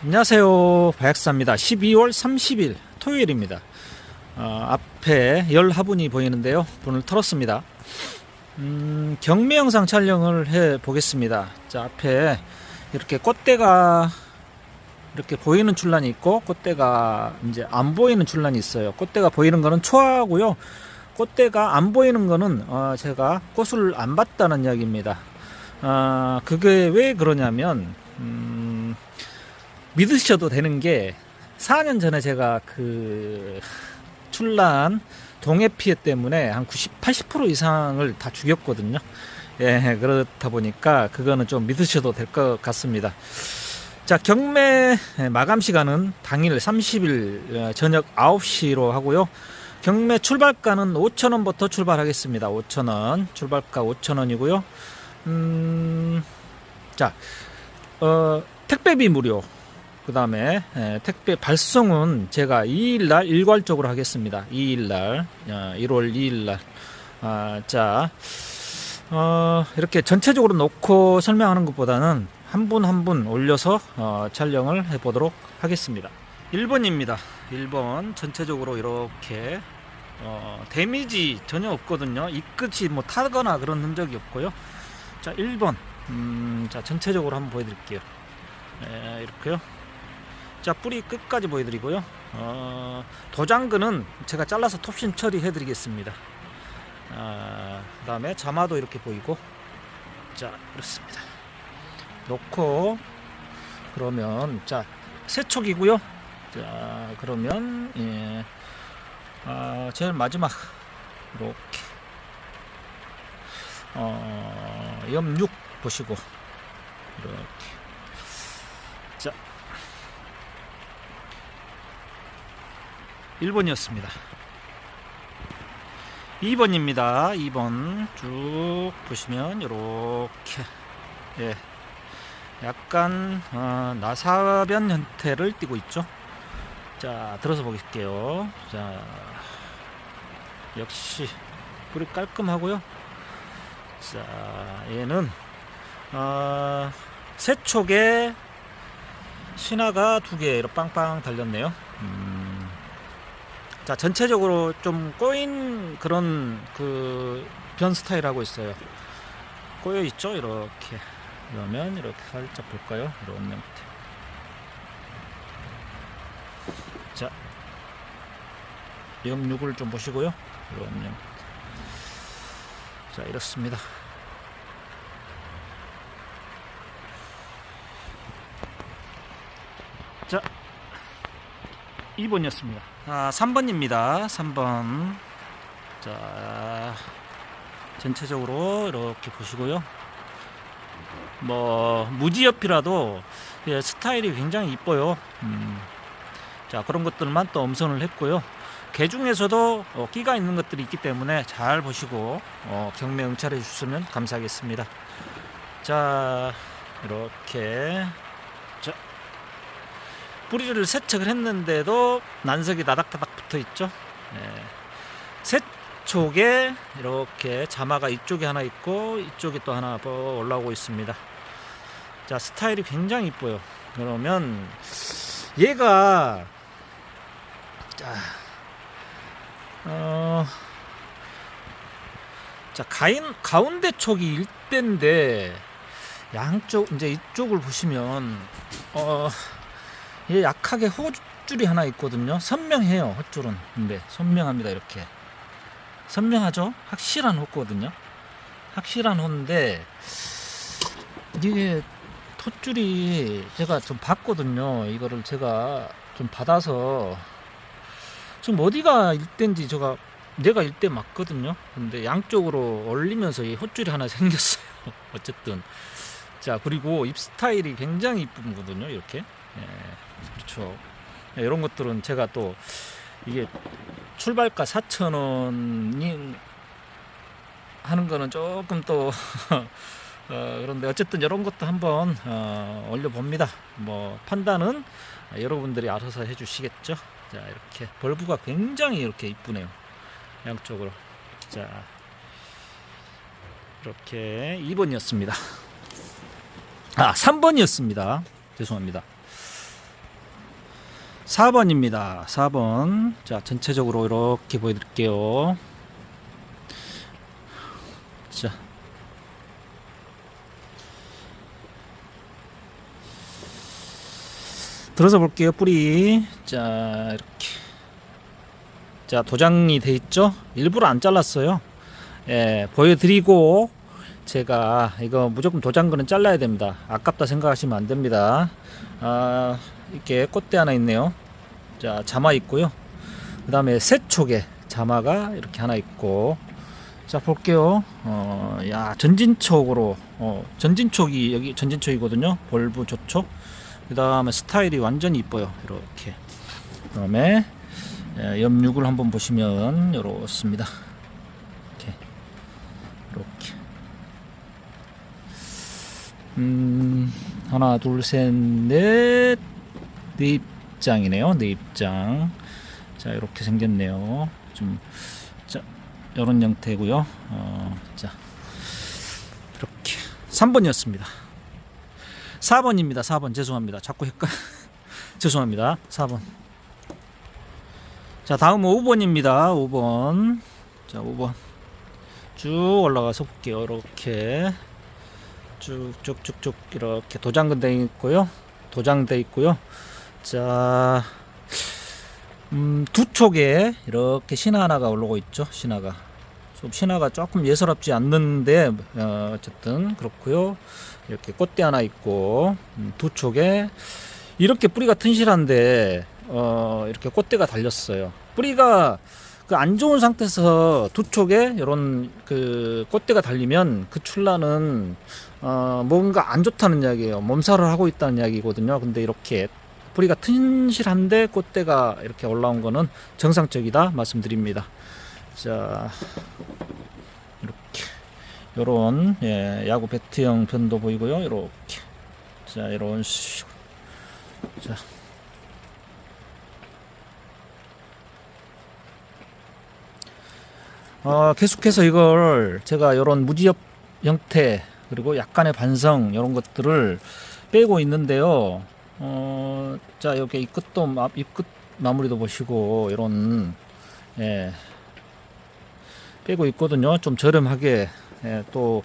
안녕하세요. 바약사입니다. 12월 30일 토요일입니다. 어, 앞에 열 화분이 보이는데요. 분을 털었습니다. 음, 경매 영상 촬영을 해 보겠습니다. 자, 앞에 이렇게 꽃대가 이렇게 보이는 출란이 있고 꽃대가 이제 안 보이는 출란이 있어요. 꽃대가 보이는 거는 초하고요. 꽃대가 안 보이는 거는 어, 제가 꽃을 안 봤다는 이야기입니다. 아, 그게 왜 그러냐면 음, 믿으셔도 되는 게 4년 전에 제가 그 출란 동해 피해 때문에 한 90, 80% 이상을 다 죽였거든요. 예, 그렇다 보니까 그거는 좀 믿으셔도 될 것 같습니다. 자, 경매 마감 시간은 당일 30일 저녁 9시로 하고요. 경매 출발가는 5,000원부터 출발하겠습니다. 5,000원. 출발가 5,000원이고요. 음, 자, 어, 택배비 무료. 그 다음에 택배 발송은 제가 2일날 일괄적으로 하겠습니다. 2일날, 1월 2일날. 아, 자, 어, 이렇게 전체적으로 놓고 설명하는 것보다는 한 분 한 분 올려서 어, 촬영을 해보도록 하겠습니다. 1번입니다. 1번 전체적으로 이렇게 어, 데미지 전혀 없거든요. 이 끝이 뭐 타거나 그런 흔적이 없고요. 자, 1번. 음, 자, 전체적으로 한번 보여드릴게요. 네, 이렇게요. 자, 뿌리 끝까지 보여드리고요. 어, 도장근은 제가 잘라서 톱신 처리해 드리겠습니다. 아, 그 다음에 자마도 이렇게 보이고. 자, 이렇습니다. 놓고, 그러면, 자, 세촉이고요. 자, 그러면, 예. 아, 제일 마지막, 이렇게. 어, 염6 보시고 이렇게 1번이었습니다. 2번입니다. 2번 쭉 보시면 이렇게 예 약간 어, 나사변 형태를 띠고 있죠? 자 들어서 보실게요. 자 역시 뿌리 깔끔하고요. 자, 얘는 어, 세 촉에 신화가 두 개로 빵빵 달렸네요. 음, 자, 전체적으로 좀 꼬인 그런 그 변 스타일하고 있어요. 꼬여 있죠, 이렇게. 그러면 이렇게 살짝 볼까요? 이런 형태. 자, 염육을 좀 보시고요. 이런 형태. 자 이렇습니다 자 2번이었습니다 아 3번입니다. 3번. 자 전체적으로 이렇게 보시고요. 뭐 무지엽이라도 예, 스타일이 굉장히 이뻐요. 음, 자 그런 것들만 또 엄선을 했고요. 개 중에서도 어, 끼가 있는 것들이 있기 때문에 잘 보시고 어, 경매 응찰해 주시면 감사하겠습니다. 자 이렇게. 자 뿌리를 세척을 했는데도 난석이 나닥다닥 붙어 있죠. 네. 세촉에 이렇게 자마가 이쪽에 하나 있고 이쪽에 또 하나 뭐 올라오고 있습니다. 자 스타일이 굉장히 이뻐요. 그러면 얘가 자 어, 자, 가인, 가운데 촉이 일대인데, 양쪽, 이제 이쪽을 보시면, 어, 얘 약하게 호줄이 하나 있거든요. 선명해요, 헛줄은. 근데, 선명합니다, 이렇게. 선명하죠? 확실한 호거든요. 확실한 호인데, 이게, 톳줄이 제가 좀 봤거든요. 이거를 제가 좀 받아서, 지금 어디가 일대인지 제가 내가 일대 맞거든요. 근데 양쪽으로 올리면서 이 헛줄이 하나 생겼어요. 어쨌든 자 그리고 입 스타일이 굉장히 이쁜거든요. 이렇게 예, 그렇죠. 예, 이런 것들은 제가 또 이게 출발가 4,000원이 하는 거는 조금 또 어, 그런데 어쨌든 이런 것도 한번 어, 올려봅니다. 뭐 판단은 여러분들이 알아서 해주시겠죠. 자 이렇게 벌브가 굉장히 이렇게 이쁘네요 양쪽으로 자 이렇게 2번이었습니다 아 3번이었습니다 죄송합니다 4번입니다. 4번. 자, 전체적으로 이렇게 보여드릴게요. 자. 들어서 볼게요, 뿌리. 자, 이렇게. 자, 도장이 돼 있죠? 일부러 안 잘랐어요. 예, 보여드리고, 제가 이거 무조건 도장근은 잘라야 됩니다. 아깝다 생각하시면 안 됩니다. 아, 이렇게 꽃대 하나 있네요. 자, 자마 있고요. 그 다음에 세촉에 자마가 이렇게 하나 있고. 자, 볼게요. 어, 야, 전진촉으로, 어, 전진촉이, 여기 전진촉이거든요. 볼부 조촉. 그 다음에 스타일이 완전히 이뻐요. 이렇게. 그 다음에 예, 옆육을 한번 보시면 이렇습니다. 이렇게. 이렇게. 음, 하나, 둘, 셋, 넷, 네 입장이네요. 네 입장. 자, 이렇게 생겼네요. 좀, 자, 이런 형태고요. 어, 자, 이렇게 3번이었습니다. 4번입니다. 4번 죄송합니다. 자꾸 헷갈. 죄송합니다. 4번. 자, 다음은 5번입니다. 5번. 자, 5번. 쭉 올라가서 볼게요. 이렇게. 쭉쭉쭉쭉 이렇게 도장근 돼 있고요. 도장돼 있고요. 자, 음, 두 촉에 이렇게 신화 하나가 올라오고 있죠. 신화가. 좀 신화가 조금 예사롭지 않는데 어, 어쨌든 그렇고요. 이렇게 꽃대 하나 있고 음, 두 촉에 이렇게 뿌리가 튼실한데 어, 이렇게 꽃대가 달렸어요. 뿌리가 그 안 좋은 상태에서 두 촉에 이런 그 꽃대가 달리면 그 출라는 어, 뭔가 안 좋다는 이야기예요. 몸살을 하고 있다는 이야기거든요. 근데 이렇게 뿌리가 튼실한데 꽃대가 이렇게 올라온 거는 정상적이다 말씀드립니다. 자, 이렇게 요런 예, 야구 배트형 변도 보이고요. 이렇게 자, 이런 식으로 자. 어, 계속해서 이걸 제가 이런 무지엽 형태 그리고 약간의 반성 이런 것들을 빼고 있는데요. 어, 자 여기 이 끝도 마- 이끝 마무리도 보시고 이런 예, 빼고 있거든요. 좀 저렴하게 예, 또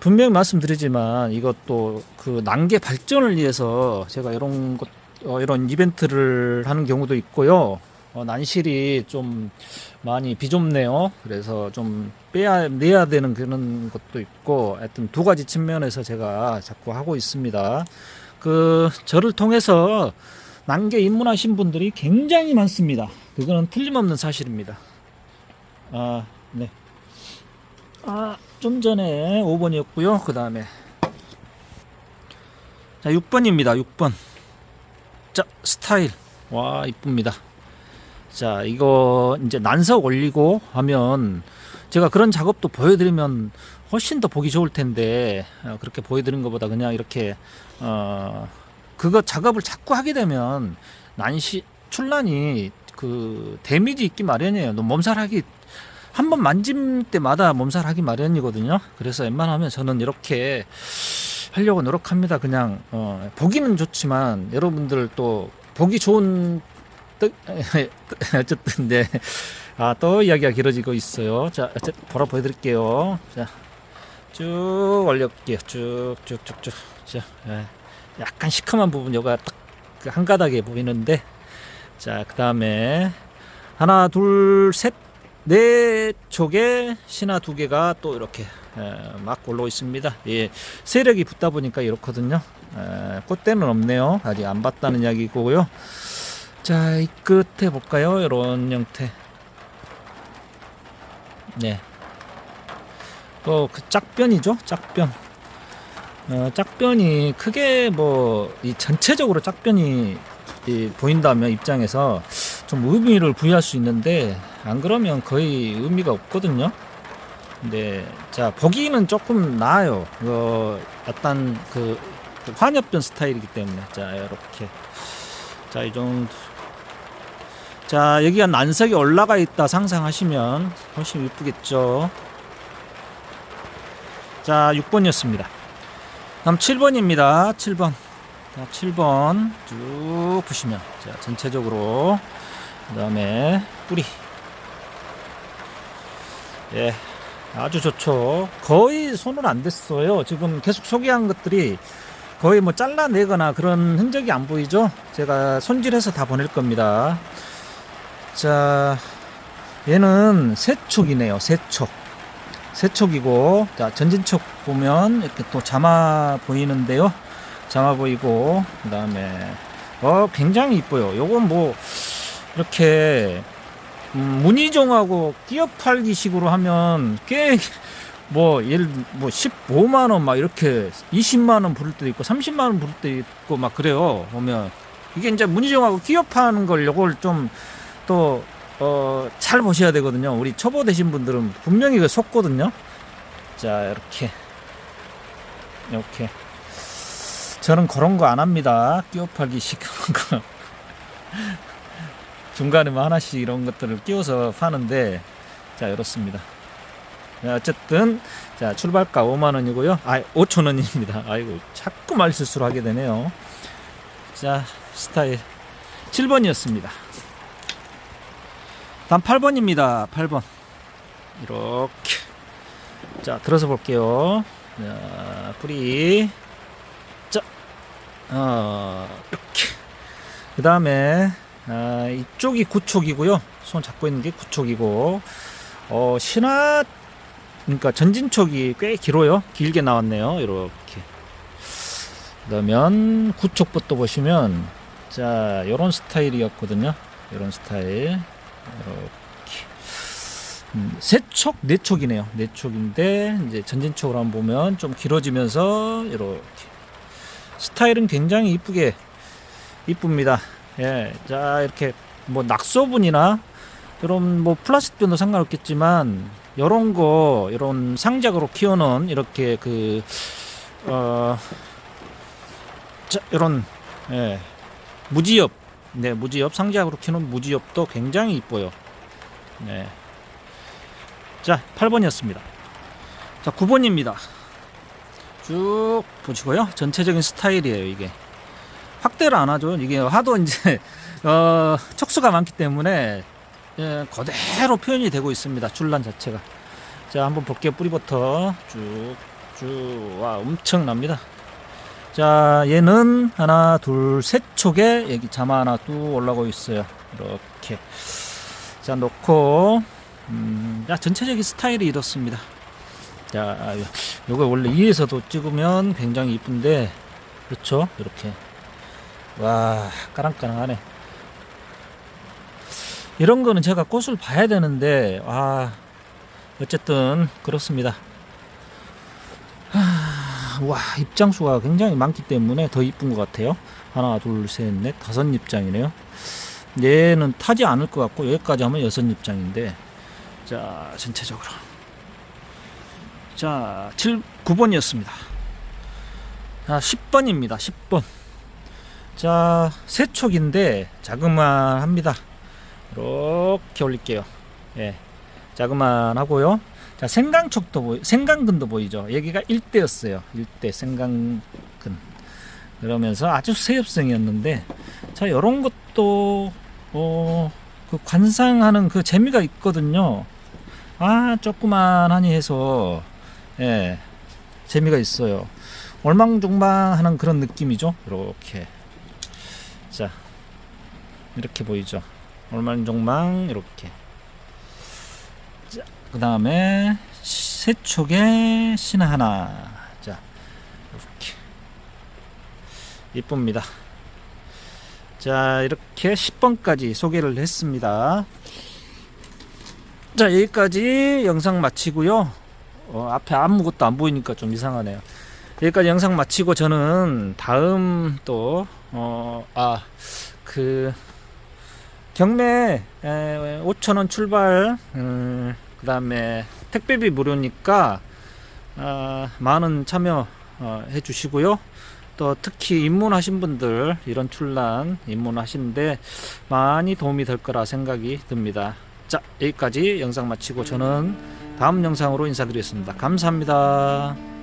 분명히 말씀드리지만 이것도 그 난개 발전을 위해서 제가 이런 것 어, 이런 이벤트를 하는 경우도 있고요. 어, 난실이 좀 많이 비좁네요. 그래서 좀 빼야 내야 되는 그런 것도 있고, 하여튼 두 가지 측면에서 제가 자꾸 하고 있습니다. 그 저를 통해서 난개 입문하신 분들이 굉장히 많습니다. 그거는 틀림없는 사실입니다. 아, 네. 아, 좀 전에 5번이었고요. 그 다음에 자, 6번입니다. 6번. 자, 스타일. 와, 이쁩니다. 자, 이거 이제 난석 올리고 하면 제가 그런 작업도 보여드리면 훨씬 더 보기 좋을 텐데 어, 그렇게 보여드린 것보다 그냥 이렇게 어 그거 작업을 자꾸 하게 되면 난시 출란이 그 데미지 있기 마련이에요. 너 몸살하기 한 번 만짐 때마다 몸살하기 마련이거든요. 그래서 웬만하면 저는 이렇게 하려고 노력합니다. 그냥 어 보기는 좋지만 여러분들 또 보기 좋은 뜻 어쨌든 네. 아, 또 이야기가 길어지고 있어요. 자, 바로 보여드릴게요. 자, 쭉 올려볼게요. 쭉, 쭉, 쭉, 쭉. 자, 예. 약간 시커먼 부분, 여기가 딱 한 가닥에 보이는데, 자, 그 다음에 하나, 둘, 셋, 네 촉에 신화 두 개가 또 이렇게 예, 막 올라오 있습니다. 예, 세력이 붙다 보니까 이렇거든요. 예, 꽃대는 없네요. 아직 안 봤다는 이야기고요. 자, 이 끝에 볼까요? 이런 형태. 네. 또 그 짝변이죠? 짝변. 어, 짝변이 크게 뭐 이 전체적으로 짝변이 이 보인다면 입장에서 좀 의미를 부여할 수 있는데 안 그러면 거의 의미가 없거든요. 근데 자 보기는 조금 나아요. 어, 약간 그, 그 환엽변 스타일이기 때문에 자 이렇게 자 이 정도 자 여기가 난석이 올라가 있다 상상하시면 훨씬 이쁘겠죠 자 6번이었습니다 다음 7번입니다 7번 자, 7번 쭉 보시면 자, 전체적으로 그다음에 뿌리 예. 아주 좋죠. 거의 손은 안 댔어요. 지금 계속 소개한 것들이 거의 뭐 잘라내거나 그런 흔적이 안 보이죠? 제가 손질해서 다 보낼 겁니다. 자, 얘는 세촉이네요. 세촉. 세촉이고, 자, 전진촉 보면 이렇게 또 자마 보이는데요. 자마 보이고, 그 다음에, 어, 굉장히 이뻐요. 요건 뭐, 이렇게, 음, 문희종하고 끼어 팔기 식으로 하면 꽤, 뭐, 예를, 뭐, 15만 원 막 이렇게 20만 원 부를 때도 있고, 30만 원 부를 때도 있고, 막 그래요. 보면. 이게 이제 문희종하고 끼어 파는 걸 요걸 좀 또, 어, 잘 보셔야 되거든요. 우리 초보 되신 분들은 분명히 그 속거든요. 자, 이렇게. 이렇게. 저는 그런 거 안 합니다. 끼워 팔기 식 그런 거. 중간에 뭐 하나씩 이런 것들을 끼워서 파는데, 자, 이렇습니다. 자, 어쨌든, 자, 출발가 5만원이고요. 아, 5천원입니다. 아이고, 자꾸 말 실수를 하게 되네요. 자, 스타일 7번이었습니다. 다음 8번입니다. 8번. 이렇게. 자, 들어서 볼게요. 자, 뿌리. 자, 어, 이렇게. 그 다음에, 아, 이쪽이 구촉이고요. 손 잡고 있는 게 구촉이고, 어, 신화, 그러니까 전진촉이 꽤 길어요. 길게 나왔네요. 이렇게. 그러면 구촉부터 보시면, 자, 요런 스타일이었거든요. 요런 스타일. 이렇게. 음, 세촉 네촉이네요. 네촉인데 이제 전진촉으로 한번 보면 좀 길어지면서 이렇게. 스타일은 굉장히 이쁘게 이쁩니다. 예 자 이렇게 뭐 낙서분이나 이런 뭐 플라스틱 변도 상관없겠지만 이런 거 이런 상작으로 키우는 이렇게 그 어 자, 이런 예 무지엽 네, 무지엽 상자으로 키우는 무지엽도 굉장히 이뻐요. 네. 자, 8번이었습니다. 자, 9번입니다. 쭉 보시고요. 전체적인 스타일이에요, 이게. 확대를 안 하죠. 이게 하도 이제 어, 척수가 많기 때문에 예, 그대로 표현이 되고 있습니다. 줄란 자체가. 자, 한번 볼게요. 뿌리부터 쭉, 쭉, 와, 엄청납니다. 자, 얘는 하나, 둘, 셋 촉에 여기 자마 하나 뚝 올라가고 있어요. 이렇게. 자, 놓고, 음, 자, 전체적인 스타일이 이렇습니다. 자, 요거 원래 위에서도 찍으면 굉장히 이쁜데, 그렇죠? 이렇게. 와, 까랑까랑하네. 이런 거는 제가 꽃을 봐야 되는데, 아, 어쨌든, 그렇습니다. 와 입장수가 굉장히 많기 때문에 더 이쁜 것 같아요. 하나 둘셋넷 다섯 입장이네요. 얘는 타지 않을 것 같고 여기까지 하면 여섯 입장인데. 자 전체적으로. 자 7, 9번이었습니다. 자 10번입니다. 10번. 자 세촉인데 자그만합니다. 이렇게 올릴게요. 예 자 그만하고요 자, 생강촉도 보이, 생강근도 보이죠. 여기가 일대였어요. 일대 생강근. 그러면서 아주 새엽성이었는데, 자, 요런 것도, 어, 그 관상하는 그 재미가 있거든요. 아, 조그만하니 해서, 예, 재미가 있어요. 얼망종망 하는 그런 느낌이죠. 이렇게. 자, 이렇게 보이죠. 얼망종망, 이렇게. 그 다음에 세촉에 신화 하나. 자 이렇게. 이쁩니다. 자 이렇게 10번까지 소개를 했습니다. 자 여기까지 영상 마치고요. 어, 앞에 아무것도 안 보이니까 좀 이상하네요. 여기까지 영상 마치고 저는 다음 또 어 아 그 경매 5천원 출발 음, 그 다음에 택배비 무료니까 어, 많은 참여 어, 해주시고요. 또 특히 입문하신 분들 이런 출란 입문하시는데 많이 도움이 될 거라 생각이 듭니다. 자 여기까지 영상 마치고 저는 다음 영상으로 인사드리겠습니다. 감사합니다.